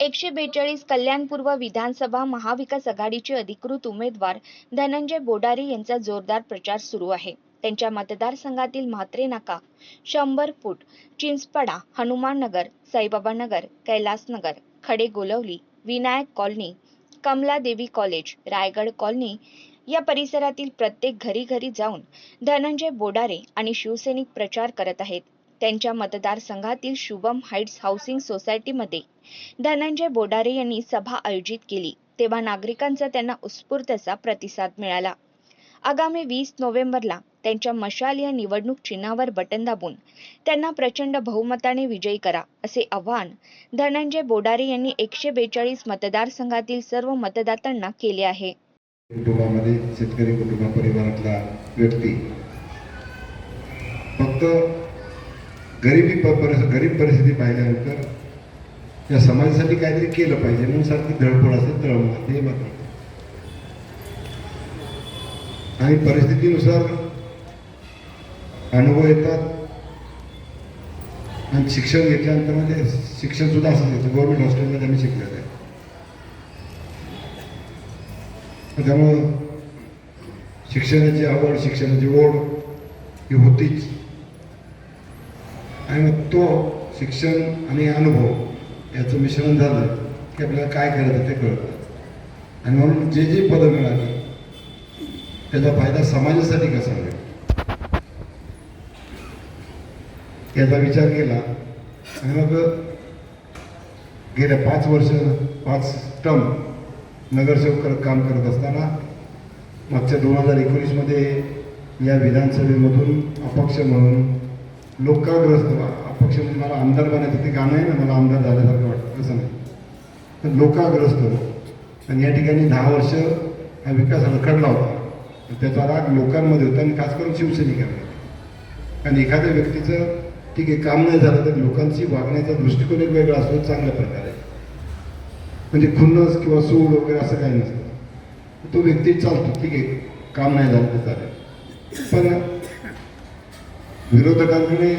एकशे बेचाळीस कल्याणपूर्व विधानसभा महाविकास आघाडीचे अधिकृत उमेदवार धनंजय बोडारे यांचा जोरदार प्रचार सुरू आहे. त्यांच्या मतदारसंघातील म्हात्रे नाका शंभर फूट Chinchpada Hanuman Nagar Saibaba Nagar Kailas Nagar Khade Golavali Vinayak colony Kamladevi college Raigad colony या परिसरातील प्रत्येक घरी घरी जाऊन धनंजय बोडारे आणि शिवसैनिक प्रचार करत आहेत. त्यांच्या मतदारसंघातील शुभम हाईट्स हाऊसिंग सोसायटीमध्ये धनंजय बोडारे यांनी सभा आयोजित केली. तेव्हा नागरिकांचा त्यांना उत्स्फूर्तचा प्रतिसाद मिळाला. आगामी वीस नोव्हेंबरला त्यांच्या मशाल या निवडणूक चिन्हावर बटन दाबून त्यांना प्रचंड बहुमताने विजयी करा असे आवाहन धनंजय बोडारे यांनी एकशे बेचाळीस मतदारसंघातील सर्व मतदातांना केले आहे. कुटुंबामध्ये शेतकरी कुटुंब परिवारातला व्यक्ती फक्त गरिबी प- गरीब परिस्थिती पाहिल्यानंतर या समाजासाठी काहीतरी केलं पाहिजे म्हणून सारखी धडपड असते तळमळ ते मात्र आणि परिस्थितीनुसार अनुभव येतात आणि शिक्षण घेतल्यानंतर म्हणजे शिक्षण सुद्धा असं येतं. गव्हर्मेंट हॉस्टेलमध्ये आम्ही शिकलेलं आहे. त्यामुळं शिक्षणाची आवड शिक्षणाची ओढ ही होतीच. आणि मग तो शिक्षण आणि अनुभव याचं मिश्रण झालं की आपल्याला काय करायचं ते कळतं. आणि म्हणून जे जे पदं मिळाली त्याचा फायदा समाजासाठी कसा होईल? याचा विचार केला आणि मग गेल्या पाच वर्ष पाच टर्म नगरसेवक करत काम करत असताना मागच्या दोन हजार एकोणीसमध्ये या विधानसभेमधून अपक्ष म्हणून लोकाग्रस्त अपक्ष मला आमदार बनायचं ते गाणं आहे ना मला आमदार झाल्यासारखं वाटतं तसं नाही. तर लोकाग्रस्त आणि या ठिकाणी दहा वर्ष हा विकास रखडला होता. तर त्याचा राग लोकांमध्ये होता आणि खास करून शिवसैनिकांमध्ये. आणि एखाद्या व्यक्तीचं ठीक आहे काम नाही झालं तर लोकांशी वागण्याचा दृष्टिकोन एक वेगळा असतो चांगल्या प्रकारे. म्हणजे खुन्नस किंवा सूड वगैरे असं काही नसतं. तो व्यक्ती चालतो ठीक आहे काम नाही झालं तर चालेल. पण विरोधकांकडे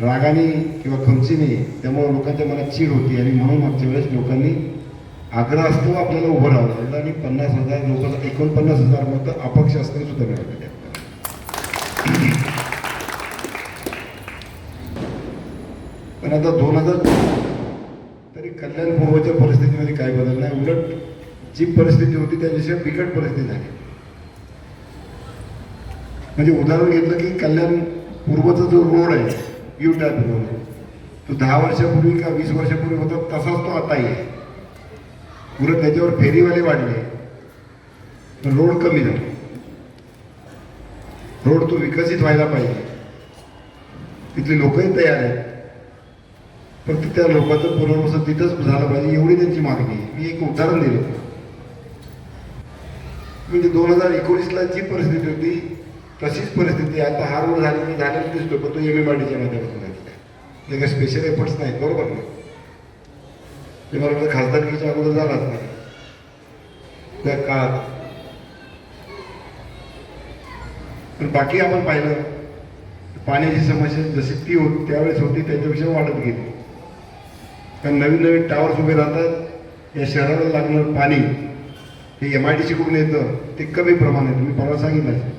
रागाने किंवा खमचीने त्यामुळे लोकांच्या मनात चीड होती आणि म्हणून मागच्या वेळेस लोकांनी आग्रह असतो आपल्याला उभं राहावं लागलं आणि पन्नास हजार लोकांना एकोणपन्नास हजार मतं अपक्ष असताना सुद्धा मिळालेली पण आता दोन हजार तरी कल्याण पूर्वच्या परिस्थितीमध्ये काय बदल नाही उलट जी परिस्थिती होती त्याच्याशिवाय बिकट परिस्थिती झाली. म्हणजे उदाहरण घेतलं की कल्याण पूर्वचा जो रोड आहे यू टाईप रोड तो दहा वर्षापूर्वी का वीस वर्षापूर्वी होता तसाच तो आताही आहे. उलट त्याच्यावर फेरीवाले वाढले. पण रोड कमी झाले. रोड तो विकसित व्हायला पाहिजे. तिथले लोकही तयार आहेत. फक्त त्या लोकांचं पुनर्वसन तिथंच झालं पाहिजे एवढी त्यांची मागणी आहे. मी एक उदाहरण दिलं. म्हणजे दोन हजार एकोणीसला जी परिस्थिती होती तशीच परिस्थिती आता हा रोड झालेला झालेली दिसतो पण तो एम एम आर डीच्या माध्यमातून झालेला आहे. ते स्पेशल एफर्ट्स नाहीत बरोबर ना? ते मला वाटतं खासदारकीच्या अगोदर झालाच नाही. त्या काळात. पण बाकी आपण पाहिलं पाण्याची समस्या जशी ती होती त्यावेळेस होती त्याच्यापेक्षा वाढत गेली. कारण नवीन नवीन टावर्स उभे राहतात. या शहराला लागणारं पाणी हे एम आय डी कडून येतं ते कमी प्रमाणात मी परवा सांगितलं.